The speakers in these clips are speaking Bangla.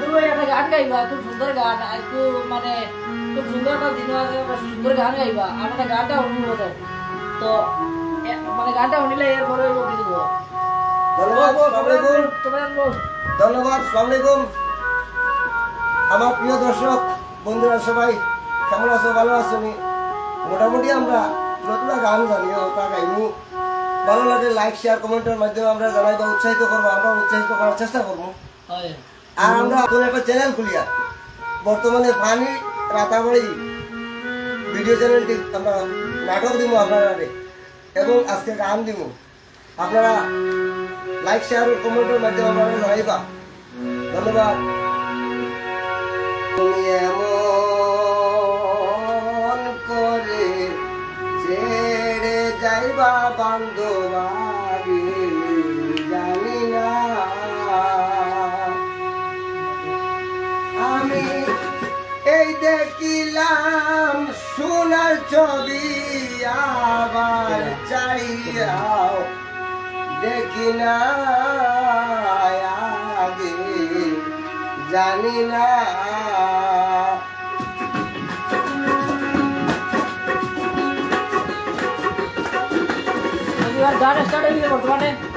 তুমি একটা গান গাইবা খুব সুন্দর গান একটু মানে খুব সুন্দর একটা দিন সুন্দর গান গাইবা আর একটা গানটা শুনব তো। মানে গানটা শুনিলে এরপরে কিছু ধন্যবাদ আলাইকুম আমার প্রিয় দর্শক বন্ধুরা সবাই কেমন আছো? ভালো আছো মোটামুটি আমরা যতটা গান জানি ওটা গাইমু ভালো লাগে লাইক শেয়ার কমেন্টের মাধ্যমে আমরা জানাই বা উৎসাহিত করব আমরা উৎসাহিত করার চেষ্টা করব। হয়। আর আমরা নতুন একটা চ্যানেল খুলিয়া। বর্তমানে ফানি, রাতাবাড়ি ভিডিও চ্যানেলটি আমরা নাটক দিব আপনারা এবং আজকে গান দিব আপনারা লাইক শেয়ার ও কমেন্টের মাধ্যমে আপনারা জানাইবা। ধন্যবাদ। করে ছেড়ে যাইবা বান্ধবাড়ি এই দেখিলাম সোনার ছবি আবার চাইয়াও। দেখি না জানি না। বর্তমানে।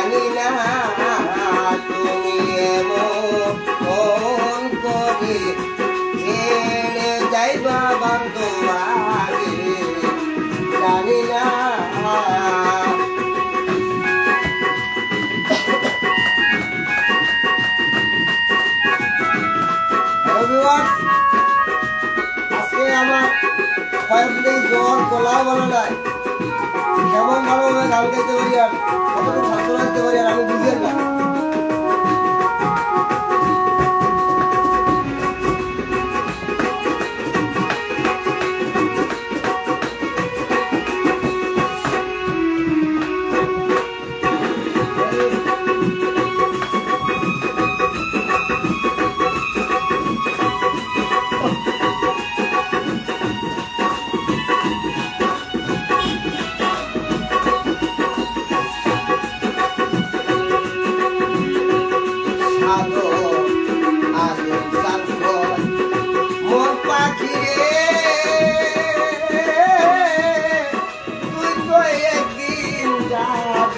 জানি না। তুমি এমন করে ছেড়ে যাইবা বান্ধবারে জানি না আমার কয়েকদিন জ্বর গলাও ভালো নাই কেমন ভালোভাবে গান গাইতে পারি আর কতটুকু ছাত্র রাখতে পারি আর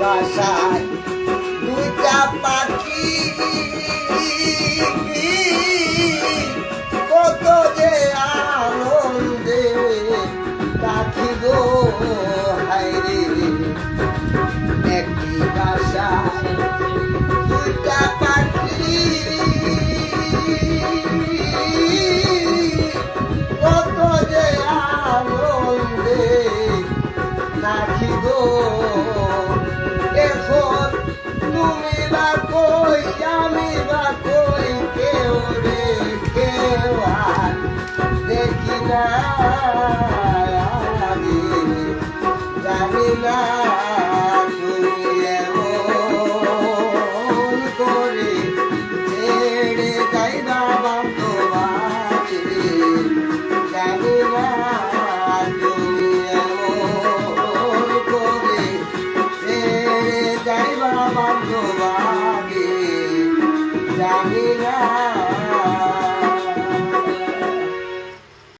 বাসায় দুইটা পাখি কত যে আনন্দে পাখি জানি